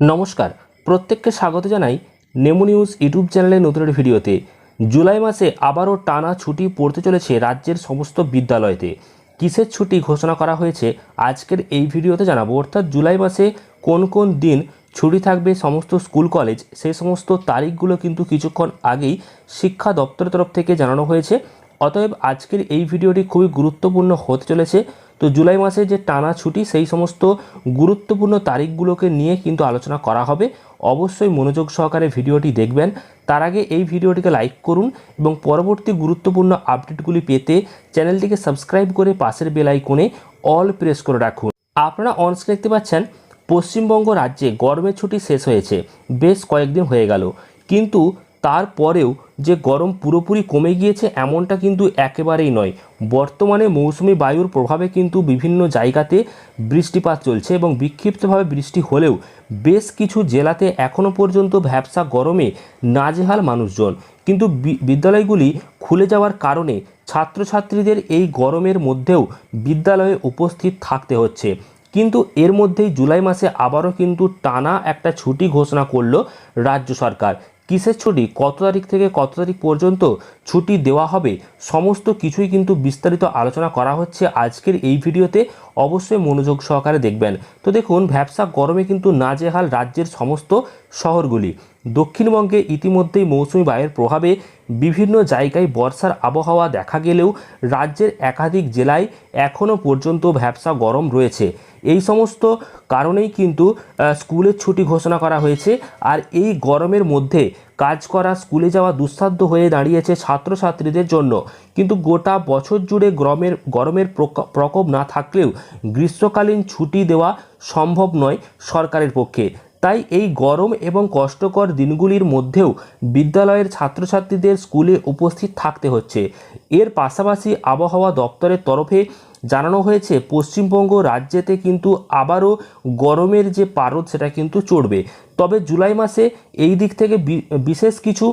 নমস্কার, প্রত্যেককে স্বাগত জানাই নেমো নিউজ ইউটিউব চ্যানেলের নতুন ভিডিওতে। জুলাই মাসে আবারও টানা ছুটি পড়তে চলেছে রাজ্যের সমস্ত বিদ্যালয়তে। কিসের ছুটি ঘোষণা করা হয়েছে আজকের এই ভিডিওতে জানাব। অর্থাৎ জুলাই মাসে কোন কোন দিন ছুটি থাকবে সমস্ত স্কুল কলেজ, সেই সমস্ত তারিখগুলো কিন্তু কিছুক্ষণ আগেই শিক্ষা দপ্তরের তরফ থেকে জানানো হয়েছে। অতএব আজকের এই ভিডিওটি খুবই গুরুত্বপূর্ণ হতে চলেছে। তো জুলাই মাসে যে টানা ছুটি, সেই সমস্ত গুরুত্বপূর্ণ তারিখগুলোকে নিয়ে কিন্তু আলোচনা করা হবে। অবশ্যই মনোযোগ সহকারে ভিডিওটি দেখবেন। তার আগে এই ভিডিওটিকে লাইক করুন এবং পরবর্তী গুরুত্বপূর্ণ আপডেটগুলি পেতে চ্যানেলটিকে সাবস্ক্রাইব করে পাশের বেল আইকনে অল প্রেস করে রাখুন। আপনারা অনস্ক্রিন দেখতে পাচ্ছেন, পশ্চিমবঙ্গ রাজ্যে গরমের ছুটি শেষ হয়েছে। বেশ কয়েকদিন হয়ে গেল। কিন্তু তারপরেও যে গরম পুরোপুরি কমে গিয়েছে এমনটা কিন্তু একেবারেই নয়। বর্তমানে মৌসুমি বায়ুর প্রভাবে কিন্তু বিভিন্ন জায়গাতে বৃষ্টিপাত চলছে এবং বিক্ষিপ্তভাবে বৃষ্টি হলেও বেশ কিছু জেলাতে এখনও পর্যন্ত ভ্যাবসা গরমে নাজেহাল মানুষজন। কিন্তু বিদ্যালয়গুলি খুলে যাওয়ার কারণে ছাত্রছাত্রীদের এই গরমের মধ্যেও বিদ্যালয়ে উপস্থিত থাকতে হচ্ছে। কিন্তু এর মধ্যেই জুলাই মাসে আবারও কিন্তু টানা একটা ছুটি ঘোষণা করল রাজ্য সরকার। কিসের ছুটি, কত তারিখ থেকে কত তারিখ পর্যন্ত ছুটি দেওয়া হবে, সমস্ত কিছুই কিন্তু বিস্তারিত আলোচনা করা হচ্ছে আজকের এই ভিডিওতে। অবশ্যই মনোযোগ সহকারে দেখবেন। তো দেখুন, ভ্যাবসা গরমে কিন্তু নাজেহাল রাজ্যের সমস্ত শহরগুলি। দক্ষিণবঙ্গে ইতিমধ্যেই মৌসুমি বায়ুর প্রভাবে বিভিন্ন জায়গায় বর্ষার আবহাওয়া দেখা গেলেও রাজ্যের একাধিক জেলায় এখনও পর্যন্ত ভ্যাবসা গরম রয়েছে। এই সমস্ত কারণেই কিন্তু স্কুলের ছুটি ঘোষণা করা হয়েছে আর এই গরমের মধ্যে কাজ করা, স্কুলে যাওয়া দুঃসাধ্য হয়ে দাঁড়িয়েছে ছাত্রছাত্রীদের জন্য। কিন্তু গোটা বছর জুড়ে গরমের গরমের প্রক- প্রকোপ না থাকলেও গ্রীষ্মকালীন ছুটি দেওয়া সম্ভব নয় সরকারের পক্ষে। তাই এই গরম এবং কষ্টকর দিনগুলির মধ্যেও বিদ্যালয়ের ছাত্রছাত্রীদের স্কুলে উপস্থিত থাকতে হচ্ছে। এর পাশাপাশি আবহাওয়া দপ্তরের তরফে জানানো হয়েছে, পশ্চিমবঙ্গ রাজ্যেতে কিন্তু আবারও গরমের যে পারদ সেটা কিন্তু চড়বে। তবে জুলাই মাসে এই দিক থেকে বিশেষ কিছু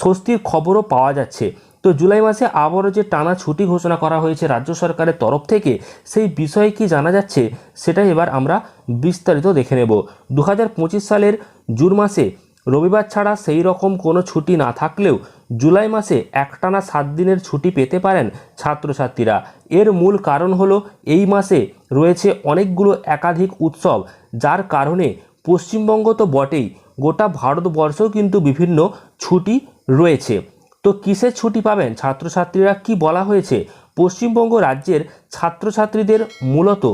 স্বস্তির খবরও পাওয়া যাচ্ছে। তো জুলাই মাসে আবারও যে টানা ছুটি ঘোষণা করা হয়েছে রাজ্য সরকারের তরফ থেকে, সেই বিষয়ে কি জানা যাচ্ছে সেটাই এবার আমরা বিস্তারিত দেখে নেব। দু হাজার পঁচিশ সালের জুন মাসে রবিবার ছাড়া সেই রকম কোনো ছুটি না থাকলেও জুলাই মাসে একটানা সাত দিনের ছুটি পেতে পারেন ছাত্রছাত্রীরা। এর মূল কারণ হলো এই মাসে রয়েছে অনেকগুলো একাধিক উৎসব, যার কারণে পশ্চিমবঙ্গ তো বটেই, গোটা ভারতবর্ষেও কিন্তু বিভিন্ন ছুটি রয়েছে। তো কিসের ছুটি পাবেন? ছাত্রছাত্রীরা কি বলা হয়েছে? পশ্চিমবঙ্গ রাজ্যের ছাত্রছাত্রীদের মূলত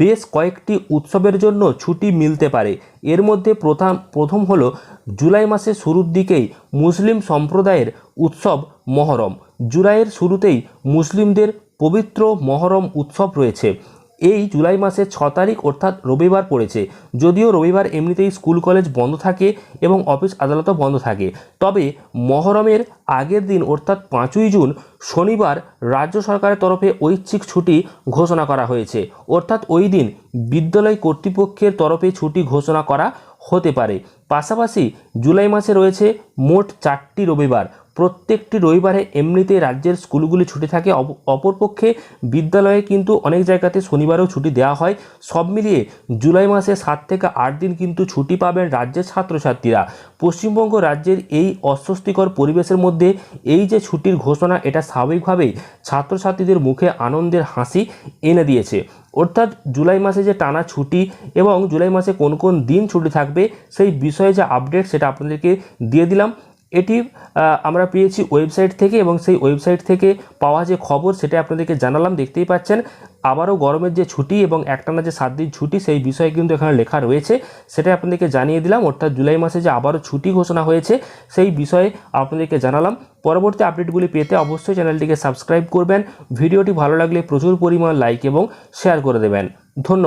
বেশ কয়েকটি উৎসবের জন্য ছুটি মিলতে পারে। এর মধ্যে প্রথম প্রথম হল জুলাই মাসের শুরুর দিকেই মুসলিম সম্প্রদায়ের উৎসব মহরম। জুলাইয়ের শুরুতেই মুসলিমদের পবিত্র মহরম উৎসব রয়েছে। এই জুলাই মাসের ছ তারিখ অর্থাৎ রবিবার পড়েছে। যদিও রবিবার এমনিতেই স্কুল কলেজ বন্ধ থাকে এবং অফিস আদালতও বন্ধ থাকে। তবে মহরমের আগের দিন অর্থাৎ পাঁচই জুন শনিবার রাজ্য সরকারের তরফে ঐচ্ছিক ছুটি ঘোষণা করা হয়েছে। অর্থাৎ ওই দিন বিদ্যালয় কর্তৃপক্ষের তরফে ছুটি ঘোষণা করা হতে পারে। পাশাপাশি জুলাই মাসে রয়েছে মোট চারটি রবিবার। প্রত্যেকটি রবিবারে এমনিতে রাজ্যের স্কুলগুলি ছুটি থাকে। অপ- অপরপক্ষে বিদ্যালয়ে কিন্তু অনেক জায়গাতে শনিবারেও ছুটি দেওয়া হয়। সব মিলিয়ে জুলাই মাসে সাত থেকে আট দিন কিন্তু ছুটি পাবেন রাজ্যের ছাত্রছাত্রীরা। পশ্চিমবঙ্গ রাজ্যের এই অস্বস্তিকর পরিবেশের মধ্যে এই যে ছুটির ঘোষণা, এটা স্বাভাবিকভাবেই ছাত্রছাত্রীদের মুখে আনন্দের হাসি এনে দিয়েছে। অর্থাৎ জুলাই মাসে যে টানা ছুটি এবং জুলাই মাসে কোন কোন দিন ছুটি থাকবে, সেই বিষয়ে যে আপডেট সেটা আপনাদেরকে দিয়ে দিলাম। এটি আমরা পেয়েছি ওয়েবসাইট থেকে এবং সেই ওয়েবসাইট থেকে পাওয়া যে খবর সেটা আপনাদেরকে জানালাম, দেখতেই পাচ্ছেন। আবারও গরমের যে ছুটি এবং একটানা যে সাত দিন ছুটি, সেই বিষয়ে কিন্তু এখানে লেখা রয়েছে। সেটা আপনাদেরকে জানিয়ে দিলাম। অর্থাৎ জুলাই মাসে যে আবারও ছুটি ঘোষণা হয়েছে, সেই বিষয়ে আপনাদেরকে জানালাম। পরবর্তী আপডেটগুলি পেতে অবশ্যই চ্যানেলটিকে সাবস্ক্রাইব করবেন। ভিডিওটি ভালো লাগলে প্রচুর পরিমাণ লাইক এবং শেয়ার করে দেবেন। ধন্যবাদ।